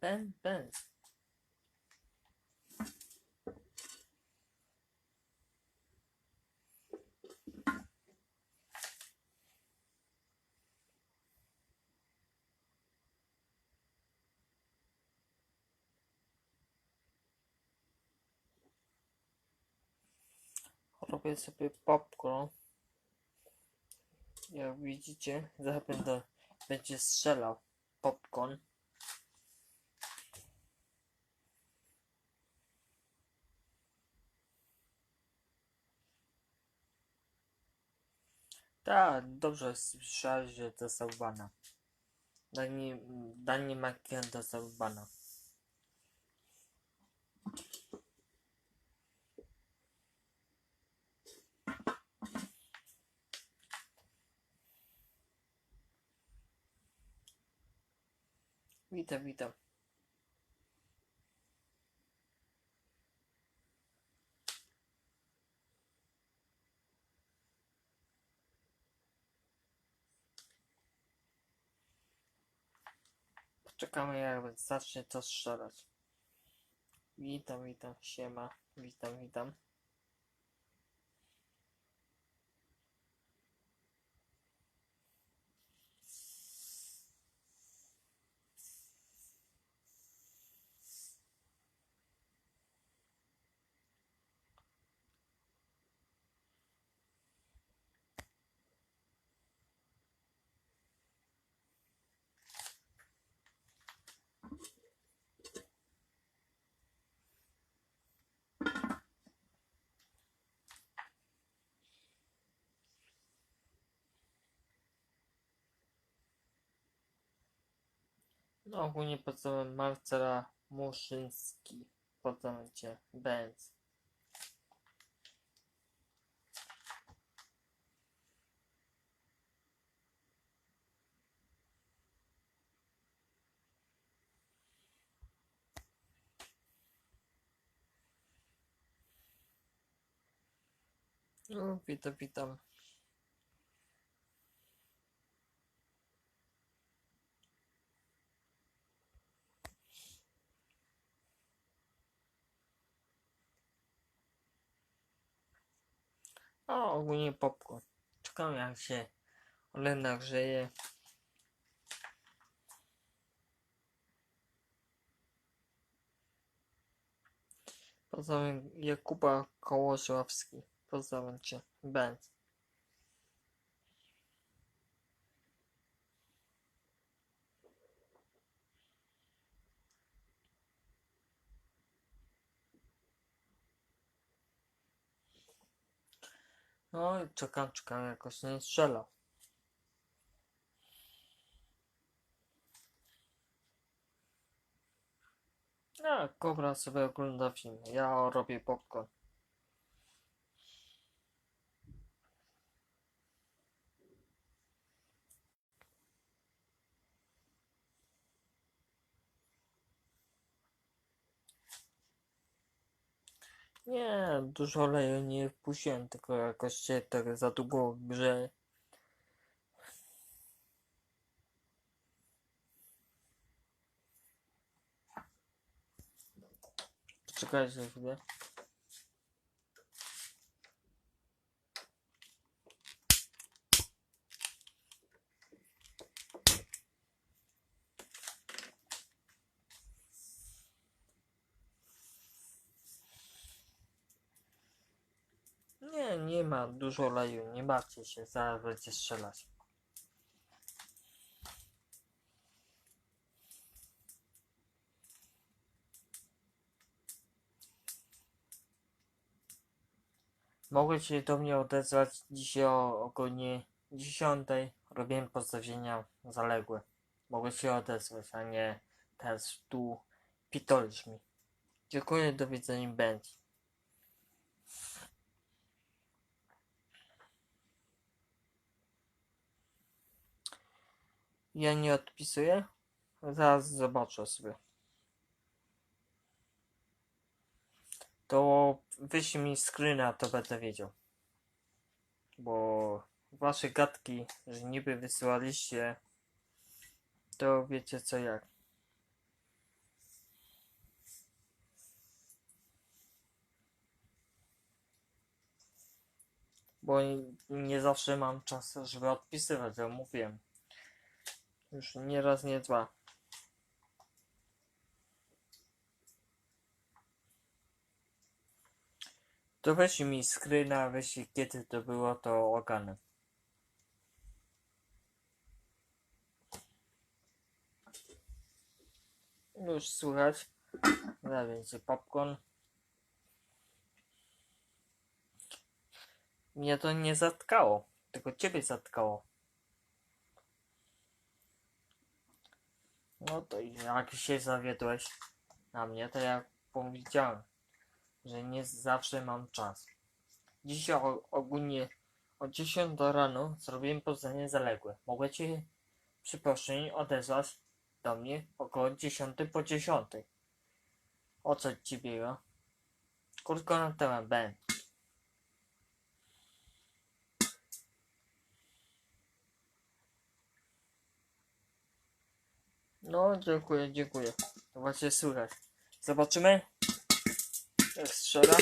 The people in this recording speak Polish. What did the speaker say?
Ben, Ben. Robię sobie popcorn. Jak widzicie, będę, będzie strzelał popcorn. Tak, dobrze słyszałeś, że bana. Dani, Dani McKeon dostał bana. Witam, witam. Poczekamy jak zacznie to strzelać. Witam, witam, siema. Witam, witam. No ogólnie pozdrawiam Marcela Muszyński. Pozdrawiam cię, Benz. No, witam, witam. O, ogólnie popcorn. Czekam jak się Olena grzeje. Pozdrawiam Jakuba Kołoszławski. Pozdrawiam cię. Ben. No i czekam, czekam, jakoś nie strzela. A, Kobra sobie ogląda film. Ja robię popcorn. Nie, dużo oleju nie wpuściłem, tylko jakoś się tak za długo grze. Poczekajcie chwilę. Nie, ma dużo oleju, nie bawcie się, zaraz będzie strzelać. Mogę się do mnie odezwać dzisiaj o około 10. Robiłem pozdrowienia zaległe. Mogę się odezwać, a nie teraz tu pitolisz mi. Dziękuję, do widzenia, będzie. Ja nie odpisuję. Zaraz zobaczę sobie. To wyślij mi screena, to będę wiedział. Bo wasze gadki, że niby wysyłaliście, to wiecie co jak. Bo nie zawsze mam czas, żeby odpisywać, jak mówiłem. Już nie raz, nie dwa. To weź mi screena, weź kiedy to było, to ogarnę. Już słychać. No więcej popcorn. Mnie to nie zatkało, tylko ciebie zatkało. No to jak się zawiodłeś na mnie, to ja powiedziałem, że nie zawsze mam czas. Dzisiaj ogólnie o 10 do rano zrobiłem poznanie zaległe. Mogę ci przyproszenie odezwać do mnie około 10 po 10. O co ci biega? Krótko na temat Ben. No, dziękuję, dziękuję. To właśnie słychać. Zobaczymy. Jak strzela.